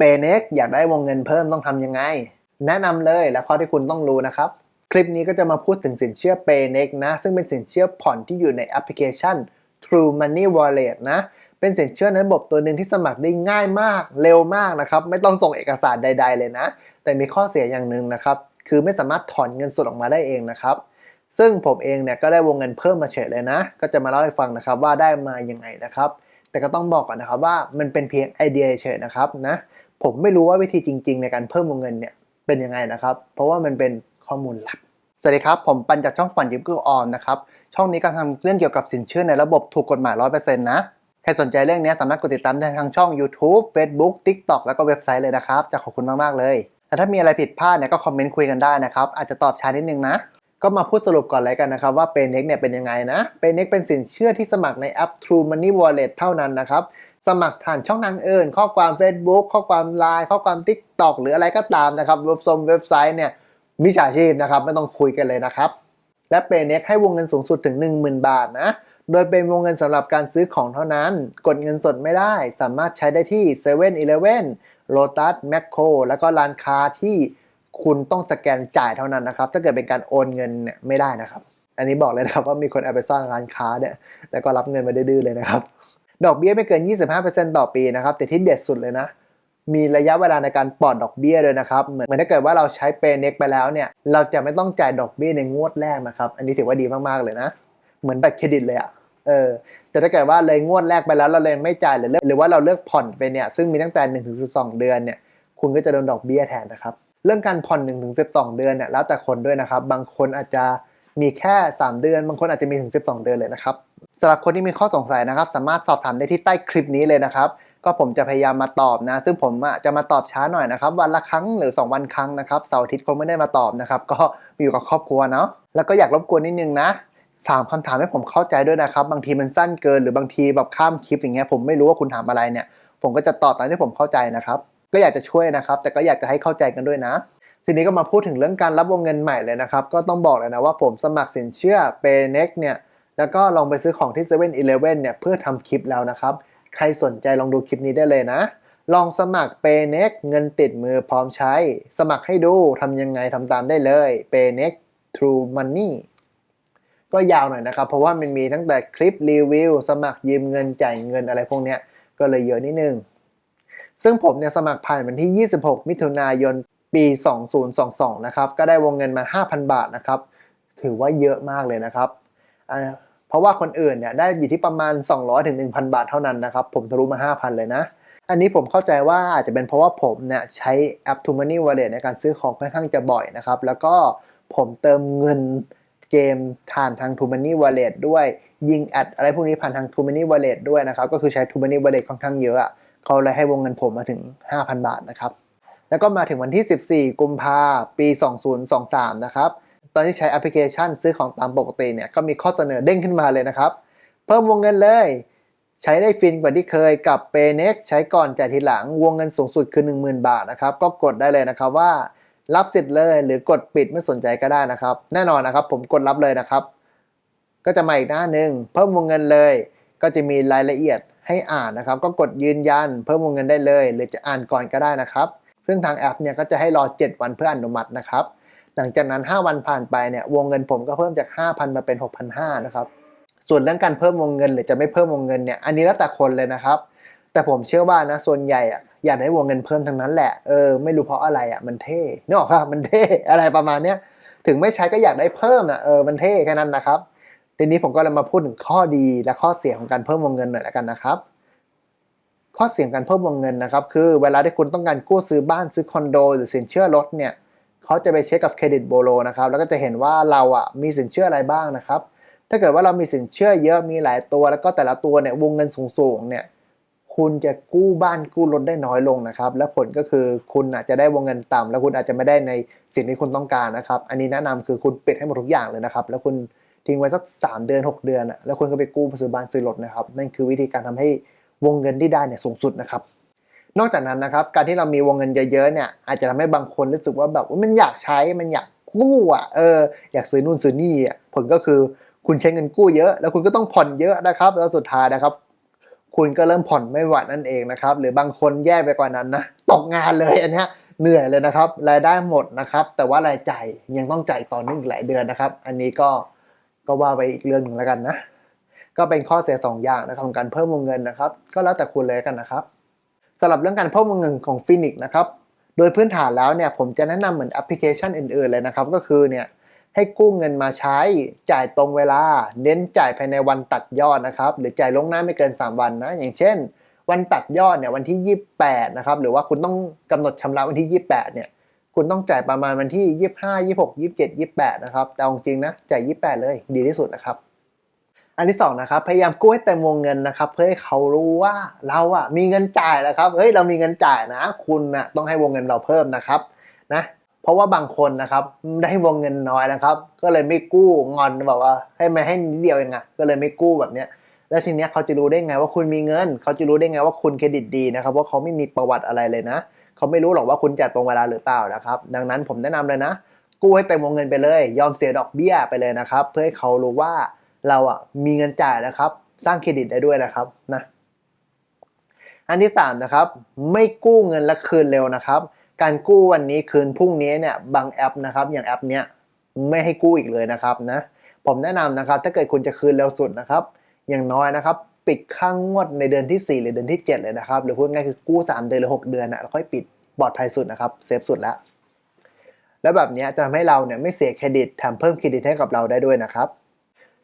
เปเน็กอยากได้วงเงินเพิ่มต้องทำยังไง แนะนำเลยและข้อที่คุณต้องรู้นะครับ คลิปนี้ก็จะมาพูดถึงสินเชื่อ p a y n e x นะ ซึ่งเป็นสินเชื่อผ่อนที่อยู่ในแอปพลิเคชัน True Money Wallet นะ เป็นสินเชื่อในระบบตัวหนึ่งที่สมัครได้ง่ายมากเร็วมากนะครับ ไม่ต้องส่งเอกสารใด ๆ เลยนะ แต่มีข้อเสียอย่างหนึ่งนะครับ คือไม่สามารถถอนเงินสดออกมาได้เองนะครับซึ่งผมเองเนี่ยก็ได้วงเงินเพิ่มมาเฉยเลยนะ ก็จะมาเล่าให้ฟังนะครับว่าได้มายังไงนะครับ แต่ก็ต้องบอกก่อนนะครับว่ามันเป็นเพียงไอเดียเฉยนะครับนะ ผมไม่รู้ว่าวิธีจริง ๆ ในการเพิ่มวงเงินเนี่ยเป็นยังไงนะครับ เพราะว่ามันเป็นข้อมูลลับสวัสดีครับ ผมปันจากช่องผ่อนยืมกู้ออมนะครับ ช่องนี้การทำเรื่องเกี่ยวกับสินเชื่อในระบบถูกกฎหมาย 100%นะ ใครสนใจเรื่องนี้สามารถกดติดตามได้ทางช่อง YouTube Facebook TikTok แล้วก็เว็บไซต์เลยนะครับ จะขอบคุณมาก ๆ เลยแต่ถ้ามีอะไรผิดพลาดเนี่ยก็คอมเมนต์คุยกันได้นะครับ อาจจะตอบช้านิดนึงนะ ก็มาพูดสรุปก่อนเลยกันนะครับ ว่า p a y n e x เนี่ยเป็นยังไงนะ p a y n e x เป็นสินเชื่อที่สมัครในแอป True Money Wallet เท่านั้นนะครับ สมัครผ่านช่องทางอื่น ข้อความ Facebook ข้อความ Line ข้อความ TikTok หรืออะไรก็ตามนะครับเว็บซเว็บไซต์เนี่ยมิจฉาชีพนะครับไม่ต้องคุยกันเลยนะครับ และ p a y n e x ให้วงเงินสูงสุดถึง 10,000 บาทนะโดยเป็นวงเงินสำหรับการซื้อของเท่านั้น กดเงินสดไม่ได้ สามารถใช้ได้ที่7 e เ e ่ e อ Lotus Macro แล้วก็ร้านค้าที่คุณต้องสแกนจ่ายเท่านั้นนะครับ ถ้าเกิดเป็นการโอนเงินเนี่ยไม่ได้นะครับ อันนี้บอกเลยนะครับว่ามีคนเอาไปสร้างร้านค้าเนี่ย แล้วก็รับเงินมาดื้อเลยนะครับ ดอกเบี้ยไม่เกิน 25%ต่อปีนะครับ แต่ที่เด็ดสุดเลยนะ มีระยะเวลาในการปลอดดอกเบี้ยด้วยนะครับเหมือนเหมือนถ้าเกิดว่าเราใช้เปย์เน็กไปแล้วเนี่ย เราจะไม่ต้องจ่ายดอกเบี้ยในงวดแรกนะครับ อันนี้ถือว่าดีมากๆเลยนะ เหมือนบัตรเครดิตเลยอะเออ แต่ถ้าเกิดว่าเลยงวดแรกไปแล้วเราเลยไม่จ่ายหรือเลือกหรือว่าเราเลือกผ่อนไปเนี่ย ซึ่งมีตั้งแต่1นถึงสิเดือนเนี่ย คุณก็จะโดนดอกเบี้ยแทนนะครับ เรื่องการผ่อน1นถึงสิเดือนเนี่ยแล้วแต่คนด้วยนะครับ บางคนอาจจะ มีแค่ 3 เดือน บางคนอาจจะมีถึง 12 เดือนเลยนะครับสำหรับคนที่มีข้อสงสัยนะครับ สามารถสอบถามได้ที่ใต้คลิปนี้เลยนะครับ ก็ผมจะพยายามมาตอบนะ ซึ่งผมจะมาตอบช้าหน่อยนะครับ วันละครั้งหรือ 2 วันครั้งนะครับเสาร์อาทิตย์คงไม่ได้มาตอบนะครับ ก็อยู่กับครอบครัวเนาะแล้วก็อยากรบกวนนิดนึงนะถามคำถามให้ผมเข้าใจด้วยนะครับ บางทีมันสั้นเกินหรือบางทีแบบข้ามคลิปอย่างเงี้ยผมไม่รู้ว่าคุณถามอะไรเนี่ย ผมก็จะตอบตามที่ผมเข้าใจนะครับ ก็อยากจะช่วยนะครับ แต่ก็อยากจะให้เข้าใจกันด้วยนะ ทีนี้ก็มาพูดถึงเรื่องการรับวงเงินใหม่เลยนะครับ ก็ต้องบอกเลยนะว่าผมสมัครสินเชื่อ p a y n e x เนี่ย แล้วก็ลองไปซื้อของที่7 e เ e ่ e อเเนี่ยเพื่อทำคลิปแล้วนะครับ ใครสนใจลองดูคลิปนี้ได้เลยนะ ลองสมัคร p a y n e x เงินติดมือพร้อมใช้ สมัครให้ดูทำยังไงทำตามได้เลย p a y n e x True Money ก็ยาวหน่อยนะครับ เพราะว่ามันมีตั้งแต่คลิปรีวิวสมัครยืมเงินจ่ายเงินอะไรพวกเนี้ยก็เลยเยอะนิดนึงซึ่งผมเนี่ยสมัครผ่านวันที่ 26 มิถุนายน ปี 2022 นะครับ ก็ได้วงเงินมา 5,000 บาทนะครับ ถือว่าเยอะมากเลยนะครับ เพราะว่าคนอื่นเนี่ยได้อยู่ที่ประมาณ 200ถึง1,000 บาทเท่านั้นนะครับ ผมทะลุมา 5,000 เลยนะ อันนี้ผมเข้าใจว่าอาจจะเป็นเพราะว่าผมเนี่ยใช้แอป t o Money Wallet ในการซื้อของค่อนข้างจะบ่อยนะครับ แล้วก็ผมเติมเงินเกมผ่านทาง t o Money Wallet ด้วยยิงแอดอะไรพวกนี้ผ่านทาง t o Money Wallet ด้วยนะครับ ก็คือใช้ t o Money Wallet ค่อนข้างเยอะอะเขาเลยให้วงเงินผมมาถึง 5,000 บาทนะครับ แล้วก็มาถึงวันที่ 14 กุมภาปี 2023 นะครับ ตอนที่ใช้แอปพลิเคชันซื้อของตามปกติเนี่ยก็มีข้อเสนอเด้งขึ้นมาเลยนะครับ เพิ่มวงเงินเลย ใช้ได้ฟินกว่าที่เคยกับ p a y n e x ใช้ก่อนจ่ายทีหลังวงเงินสูงสุดคือ 10,000 บาทนะครับ ก็กดได้เลยนะครับว่ารับสิทธิ์เลยหรือกดปิดไม่สนใจก็ได้นะครับ แน่นอนนะครับ ผมกดรับเลยนะครับ ก็จะมาอีกหน้าหนึ่งเพิ่มวงเงินเลย ก็จะมีรายละเอียดให้อ่านนะครับ ก็กดยืนยัน เพิ่มวงเงินได้เลย หรือจะอ่านก่อนก็ได้นะครับ ซึ่งทางแอปเนี่ยก็จะให้รอ 7 วันเพื่ออนุมัตินะครับ หลังจากนั้น 5 วันผ่านไปเนี่ยวงเงินผมก็เพิ่มจาก 5,000 มาเป็น 6,500นะครับ ส่วนเรื่องการเพิ่มวงเงินหรือจะไม่เพิ่มวงเงินเนี่ยอันนี้แล้วแต่คนเลยนะครับ แต่ผมเชื่อว่านะส่วนใหญ่อะอยากได้วงเงินเพิ่มทั้งนั้นแหละเออไม่รู้เพราะอะไรอะมันเท่นึกออกป่ะมันเท่อะไรประมาณเนี้ยถึงไม่ใช้ก็อยากได้เพิ่มนะเออมันเท่แค่นั้นนะครับทีนี้ผมก็เลยมาพูดถึงข้อดีและข้อเสียของการเพิ่มวงเงินหน่อยละกันนะครับ ข้อเสี่ยงการเพิ่มวงเงินนะครับ คือเวลาที่คุณต้องการกู้ซื้อบ้านซื้อคอนโด หรือสินเชื่อรถเนี่ยเขาจะไปเช็คกับเครดิตโบโลนะครับแล้วก็จะเห็นว่าเราอะมีสินเชื่ออะไรบ้างนะครับ ถ้าเกิดว่าเรามีสินเชื่อเยอะมีหลายตัว แล้วก็แต่ละตัวเนี่ยวงเงินสูงๆเนี่ยคุณจะกู้บ้านกู้รถได้น้อยลงนะครับ และผลก็คือคุณอาจจะได้วงเงินต่ำแล้วคุณอาจจะไม่ได้ในสิ่งที่คุณต้องการนะครับ อันนี้แนะนำคือคุณปิดให้หมดทุกอย่างเลยนะครับ แล้วคุณทิ้งไว้สัก 3 เดือน 6 เดือนอะแล้วคุณก็ไปกู้ซื้อบ้านซื้อรถนะครับ นั่นคือวิธีการทำให้ วงเงินที่ได้เนี่ยสูงสุดนะครับ นอกจากนั้นนะครับ การที่เรามีวงเงินเยอะๆเนี่ยอาจจะทำให้บางคนรู้สึกว่าแบบมันอยากใช้มันอยากกู้อะเอออยากซื้อนู่นซื้อนี่อะผลก็คือคุณใช้เงินกู้เยอะ แล้วคุณก็ต้องผ่อนเยอะนะครับ แล้วสุดท้ายนะครับ คุณก็เริ่มผ่อนไม่ไหวนั่นเองนะครับ หรือบางคนแย่ไปกว่านั้นนะตกงานเลยอันนี้เหนื่อยเลยนะครับ รายได้หมดนะครับ แต่ว่ารายจ่ายยังต้องจ่ายต่อเนื่องอีกหลายเดือนนะครับ อันนี้ก็ก็ว่าไปอีกเรื่องหนึ่งแล้วกันนะ ก็เป็นข้อเสียสองอย่างนะครับของการเพิ่มวงเงินนะครับ ก็แล้วแต่คุณเลยกันนะครับสำหรับเรื่องการเพิ่มวงเงินของฟินิกนะครับ โดยพื้นฐานแล้วเนี่ยผมจะแนะนำเหมือนแอปพลิเคชันอื่นๆเลยนะครับ ก็คือเนี่ยให้กู้เงินมาใช้จ่ายตรงเวลา เน้นจ่ายภายในวันตัดยอดนะครับ หรือจ่ายล่วงหน้าไม่เกิน 3 วันนะ อย่างเช่น วันตัดยอดเนี่ยวันที่ 28 นะครับ หรือว่าคุณต้องกำหนดชำระวันที่ 28 เนี่ย คุณต้องจ่ายประมาณวันที่ 25 26 27 28 นะครับ แต่เอาจริงนะจ่าย 28 เลยดีที่สุดนะครับ อันที่สองนะครับพยายามกู้ให้เต็มวงเงินนะครับ เพื่อให้เขารู้ว่าเราอะมีเงินจ่ายแล้วครับเฮ้ยเรามีเงินจ่ายนะ คุณนะต้องให้วงเงินเราเพิ่มนะครับนะเพราะว่าบางคนนะครับได้วงเงินน้อยนะครับ ก็เลยไม่กู้งอนแบบว่า ให้มาให้นิดเดียวเองอะก็เลยไม่กู้แบบเนี้ยแล้วทีเนี้ยเขาจะรู้ได้ไงว่าคุณมีเงิน เขาจะรู้ได้ไงว่าคุณเครดิตดีนะครับเพราะเขาไม่มีประวัติอะไรเลยนะ เขาไม่รู้หรอกว่าคุณจ่ายตรงเวลาหรือเปล่านะครับ ดังนั้นผมแนะนำเลยนะ กู้ให้เต็มวงเงินไปเลย ยอมเสียดอกเบี้ยไปเลยนะครับ เพื่อให้เขารู้ว่า เราอะมีเงินจ่ายนะครับ สร้างเครดิตได้ด้วยนะครับนะอันที่สามนะครับไม่กู้เงินและคืนเร็วนะครับ การกู้วันนี้คืนพรุ่งนี้เนี่ยบางแอปนะครับ อย่างแอปเนี้ยไม่ให้กู้อีกเลยนะครับนะผมแนะนำนะครับ ถ้าเกิดคุณจะคืนเร็วสุดนะครับ อย่างน้อยนะครับ ปิดข้างงวดในเดือนที่ 4 หรือเดือนที่ 7 เลยนะครับ หรือพูดง่ายคือกู้ 3 เดือนหรือ 6 เดือนนะแล้วค่อยปิดปลอดภัยสุดนะครับเซฟสุดแล้วแล้วแบบเนี้ยจะทำให้เราเนี่ยไม่เสียเครดิตแถมเพิ่มเครดิตให้กับเราได้ด้วยนะครับ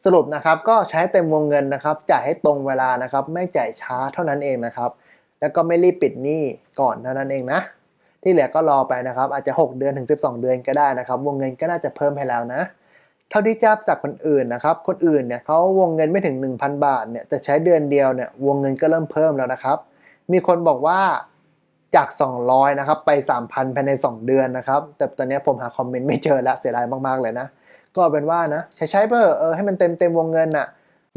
สรุปนะครับก็ใช้เต็มวงเงินนะครับ จ่ายให้ตรงเวลานะครับ ไม่จ่ายช้าเท่านั้นเองนะครับ แล้วก็ไม่รีบปิดหนี้ก่อนเท่านั้นเองนะ ที่เหลือก็รอไปนะครับ อาจจะ 6 เดือนถึง 12 เดือนก็ได้นะครับ วงเงินก็น่าจะเพิ่มให้แล้วนะ เท่าที่ทราบจากคนอื่นนะครับ คนอื่นเนี่ยเขาวงเงินไม่ถึง 1,000 บาทเนี่ยแต่ใช้เดือนเดียวเนี่ยวงเงินก็เริ่มเพิ่มแล้วนะครับ มีคนบอกว่าจาก 200 นะครับ ไป 3,000 ภายใน 2 เดือนนะครับ แต่ตอนนี้ผมหาคอมเมนต์ไม่เจอแล้วเสียดายมาก ๆ เลยนะ ก็เป็นว่านะใช้ใช้เบอร์เออให้มันเต็มเต็มวงเงินน่ะ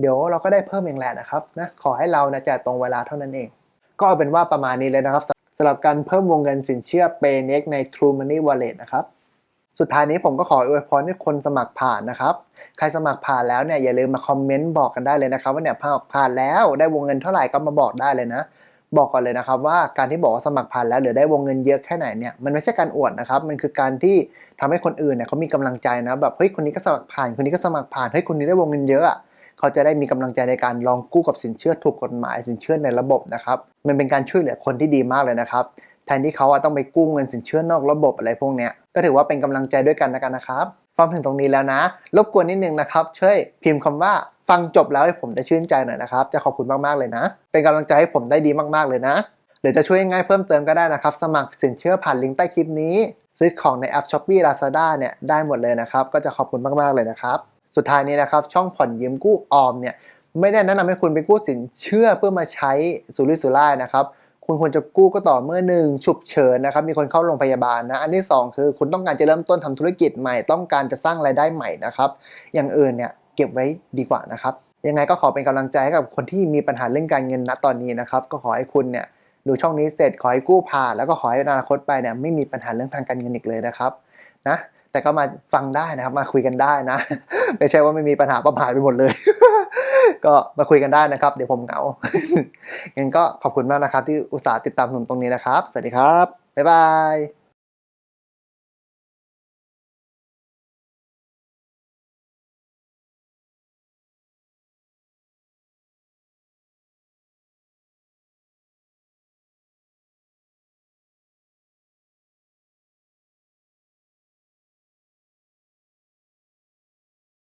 เดี๋ยวเราก็ได้เพิ่มเองแหละนะครับนะขอให้เรานะจ่ายตรงเวลาเท่านั้นเอง ก็เอาเป็นว่าประมาณนี้เลยนะครับสำหรับการเพิ่มวงเงินสินเชื่อ Paynex ใน True Money Wallet นะครับสุดท้ายนี้ผมก็ขออวยพรให้คนสมัครผ่านนะครับ ใครสมัครผ่านแล้วเนี่ยอย่าลืมมาคอมเมนต์บอกกันได้เลยนะครับ ว่าเนี่ยผ่านผ่านแล้วได้วงเงินเท่าไหร่ก็มาบอกได้เลยนะ บอกก่อนเลยนะครับว่าการที่บอกว่าสมัครผ่านแล้วหรือได้วงเงินเยอะแค่ไหนเนี่ยมันไม่ใช่การอวดนะครับมันคือการที่ทำให้คนอื่นเนี่ยเขามีกำลังใจนะแบบเฮ้ยคนนี้ก็สมัครผ่านคนนี้ก็สมัครผ่านเฮ้ยคนนี้ได้วงเงินเยอะอะเขาจะได้มีกำลังใจในการลองกู้กับสินเชื่อถูกกฎหมายสินเชื่อในระบบนะครับมันเป็นการช่วยเหลือคนที่ดีมากเลยนะครับแทนที่เขาอะต้องไปกู้เงินสินเชื่อนอกระบบอะไรพวกเนี้ยก็ถือว่าเป็นกำลังใจด้วยกันนะกันนะครับฟังถึงตรงนี้แล้วนะรบกวนนิดนึงนะครับช่วยพิมพ์คำว่า ฟังจบแล้วให้ผมได้ชื่นใจหน่อยนะครับ จะขอบคุณมากๆเลยนะ เป็นกำลังใจให้ผมได้ดีมากๆเลยนะ หรือจะช่วยง่ายเพิ่มเติมก็ได้นะครับ สมัครสินเชื่อผ่านลิงก์ใต้คลิปนี้ ซื้อของในแอป s h อ p e e Lazada เนี่ยได้หมดเลยนะครับ ก็จะขอบคุณมากๆเลยนะครับ สุดท้ายนี้นะครับ ช่องผ่อนยืมกู้ออมเนี่ยไม่ได้แนะนำให้คุณไปกู้สินเชื่อเพื่อมาใช้สุรุ่ยสุร่ายนะครับคุณควรจะกู้ก็ต่อเมื่อหนึ่งฉุกเฉินนะครับมีคนเข้าโรงพยาบาลนะอันที่สองคือคุณต้องการจะเริ่มต้นทำธุรกิจใหม่ ต้องการจะสร้างรายได้ใหม่นะครับ อย่างอื่นเนี่ย ก็บไว้ดีกว่านะครับ ยังไงก็ขอเป็นกำลังใจให้กับคนที่มีปัญหาเรื่องการเงินณตอนนี้นะครับ ก็ขอให้คุณเนี่ยดูช่องนี้เสร็จขอให้กู้ผ่านแล้วก็ขอให้อนาคตไปเนี่ยไม่มีปัญหาเรื่องทางการเงินอีกเลยนะครับนะแต่ก็มาฟังได้นะครับมาคุยกันได้นะ ไม่ใช่ว่าไม่มีปัญหาประหายไปหมดเลย ก็มาคุยกันได้นะครับ เดี๋ยวผมเหงางั้นก็ขอบคุณมากนะครับ ที่อุตส่าห์ติดตามผมตรงนี้นะครับ สวัสดีครับบ๊ายบาย